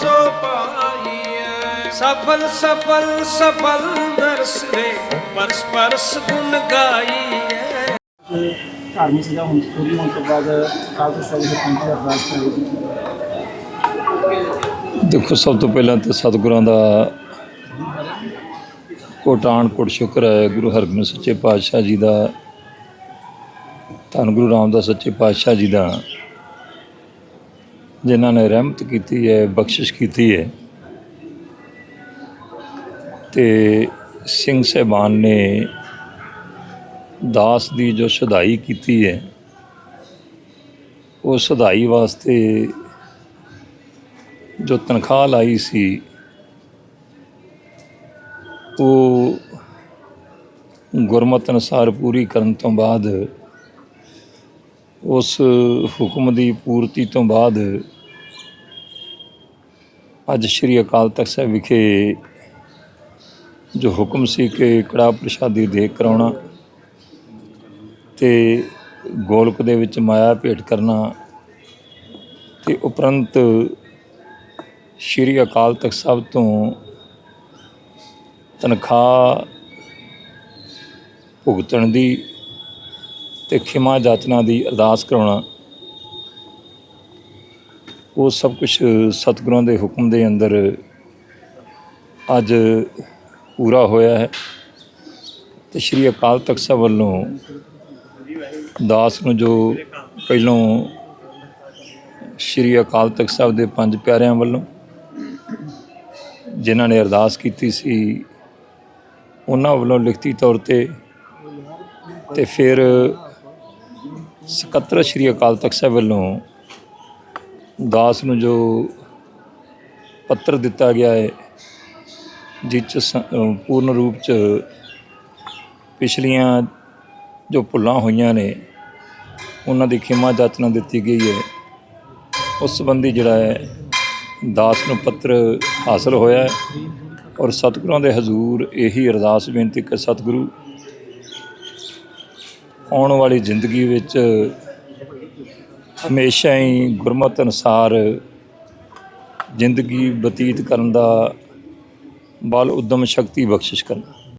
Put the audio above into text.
ਸੋ ਪਾਈਐ। ਸਫਲ ਸਫਲ ਸਫਲ ਨਰਸਰੇ ਪਰਸ ਪਰਸ ਗੁਣ ਗਾਈਐ। ਧਾਰਮਿਕ ਸਜ਼ਾ ਹੁਣ ਪੂਰੀ ਹੋਣ ਤੋਂ ਬਾਅਦ ਕਾਲ ਤੋਂ ਸਭ ਦੇ ਪੰਜ ਦਾ ਅਰਦਾਸ ਕਰੀ ਦੇਖੋ ਸਭ ਤੋਂ ਪਹਿਲਾਂ ਤਾਂ ਸਤਿਗੁਰਾਂ ਦਾ ਕੋਟਾਨ ਕੋਟ ਸ਼ੁਕਰ ਹੈ। ਗੁਰੂ ਹਰਗੋਬਿੰਦ ਸੱਚੇ ਪਾਤਸ਼ਾਹ ਜੀ ਦਾ ਧੰਨ ਗੁਰੂ ਰਾਮਦਾਸ ਸੱਚੇ ਪਾਤਸ਼ਾਹ ਜੀ ਦਾ ਜਿਨ੍ਹਾਂ ਨੇ ਰਹਿਮਤ ਕੀਤੀ ਹੈ, ਬਖਸ਼ਿਸ਼ ਕੀਤੀ ਹੈ। ਤੇ ਸਿੰਘ ਸਹਿਬਾਨ ਨੇ ਦਾਸ ਦੀ ਜੋ ਸ਼ਦਾਈ ਕੀਤੀ ਹੈ, ਉਹ ਸ਼ੁਧਾਈ ਵਾਸਤੇ ਜੋ ਤਨਖਾਹ ਲਾਈ ਸੀ, ਉਹ ਗੁਰਮਤ ਅਨੁਸਾਰ ਪੂਰੀ ਕਰਨ ਤੋਂ ਬਾਅਦ, ਉਸ ਹੁਕਮ ਦੀ ਪੂਰਤੀ ਤੋਂ ਬਾਅਦ ਅੱਜ ਸ੍ਰੀ ਅਕਾਲ ਤਖਤ ਸਾਹਿਬ ਵਿਖੇ ਜੋ ਹੁਕਮ ਸੀ ਕਿ ਕੜਾ ਪ੍ਰਸ਼ਾਦੀ ਦੇ ਕਰਾਉਣਾ ਤੇ ਗੋਲਕ ਦੇ ਵਿੱਚ ਮਾਇਆ ਭੇਟ ਕਰਨਾ ਤੇ ਉਪਰੰਤ ਸ਼੍ਰੀ ਅਕਾਲ ਤਖਤ ਸਾਹਿਬ ਤੋਂ ਤਨਖਾਹ ਭੁਗਤਣ ਦੀ ਤੇ ਖਿਮਾ ਜਾਚਨਾ ਦੀ ਅਰਦਾਸ ਕਰਾਉਣਾ ਉਹ ਸਭ ਕੁਝ ਸਤਿਗੁਰਾਂ ਦੇ ਹੁਕਮ ਦੇ ਅੰਦਰ ਅੱਜ ਪੂਰਾ ਹੋਇਆ ਹੈ ਤੇ ਸ਼੍ਰੀ ਅਕਾਲ ਤਖਤ ਸਾਹਿਬ ਵੱਲੋਂ ਦਾਸ ਨੂੰ ਜੋ ਪਹਿਲੋਂ ਸ਼੍ਰੀ ਅਕਾਲ ਤਖਤ ਸਾਹਿਬ ਦੇ ਪੰਜ ਪਿਆਰਿਆਂ ਵੱਲੋਂ ਜਿਨ੍ਹਾਂ ਨੇ ਅਰਦਾਸ ਕੀਤੀ ਸੀ, ਉਹਨਾਂ ਵੱਲੋਂ ਲਿਖਤੀ ਤੌਰ ਤੇ ਤੇ ਫਿਰ ਸਕੱਤਰ ਸ਼੍ਰੀ ਅਕਾਲ ਤਖਤ ਸਾਹਿਬ ਵੱਲੋਂ ਦਾਸ ਨੂੰ ਜੋ ਪੱਤਰ ਦਿੱਤਾ ਗਿਆ ਹੈ, ਜਿਸ 'ਚ ਪੂਰਨ ਰੂਪ ਚ ਪਿਛਲੀਆਂ ਜੋ ਭੁੱਲਾਂ ਹੋਈਆਂ ਨੇ, ਉਹਨਾਂ ਦੀ ਖਿਮਾ ਜਾਚਨਾ ਦਿੱਤੀ ਗਈ ਹੈ। ਉਸ ਸੰਬੰਧੀ ਜਿਹੜਾ ਹੈ, ਦਾਸ ਨੂੰ ਪੱਤਰ ਹਾਸਲ ਹੋਇਆ ਹੈ ਔਰ ਸਤਿਗੁਰਾਂ ਦੇ ਹਜ਼ੂਰ ਇਹੀ ਅਰਦਾਸ ਬੇਨਤੀ ਕਿ ਸਤਿਗੁਰੂ, ਆਉਣ ਵਾਲੀ ਜ਼ਿੰਦਗੀ ਵਿੱਚ ਹਮੇਸ਼ਾ ਹੀ ਗੁਰਮਤ ਅਨੁਸਾਰ ਜ਼ਿੰਦਗੀ ਬਤੀਤ ਕਰਨ ਦਾ ਬਲ ਉਦਮ ਸ਼ਕਤੀ ਬਖਸ਼ਿਸ਼ ਕਰਨਾ।